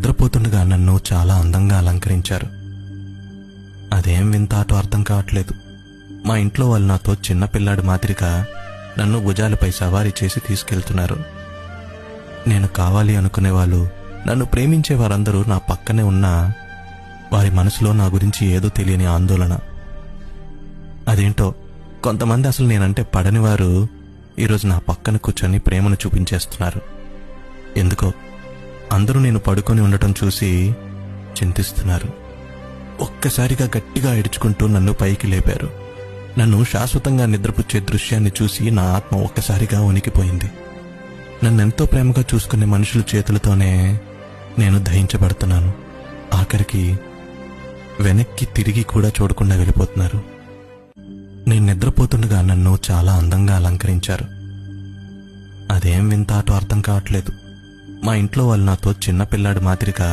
నిద్రపోతుండగా నన్ను చాలా అందంగా అలంకరించారు. అదేం వింత అటు అర్థం కావట్లేదు. మా ఇంట్లో వాళ్ళు నాతో చిన్నపిల్లాడి మాదిరిగా నన్ను భుజాలపై సవారీ చేసి తీసుకెళ్తున్నారు. నేను కావాలి అనుకునే వాళ్ళు నన్ను ప్రేమించే వారందరూ నా పక్కనే ఉన్నా వారి మనసులో నా గురించి ఏదో తెలియని ఆందోళన. అదేంటో కొంతమంది అసలు నేనంటే పడని వారు ఈరోజు నా పక్కన కూర్చొని ప్రేమను చూపించేస్తున్నారు. ఎందుకో అందరూ నేను పడుకొని ఉండటం చూసి చింతిస్తున్నారు. ఒక్కసారిగా గట్టిగా ఏడ్చుకుంటూ నన్ను పైకి లేపారు. నన్ను శాశ్వతంగా నిద్రపుచ్చే దృశ్యాన్ని చూసి నా ఆత్మ ఒక్కసారిగా వణికిపోయింది. నన్నెంతో ప్రేమగా చూసుకునే మనుషుల చేతులతోనే నేను దహించబడుతున్నాను. ఆఖరికి వెనక్కి తిరిగి కూడా చూడకుండా వెళ్ళిపోతున్నారు. నేను నిద్రపోతుండగా నన్ను చాలా అందంగా అలంకరించారు. అదేం వింత అటు అర్థం కావట్లేదు. మా ఇంట్లో వాళ్ళు నాతో చిన్న పిల్లాడి మాదిరిగా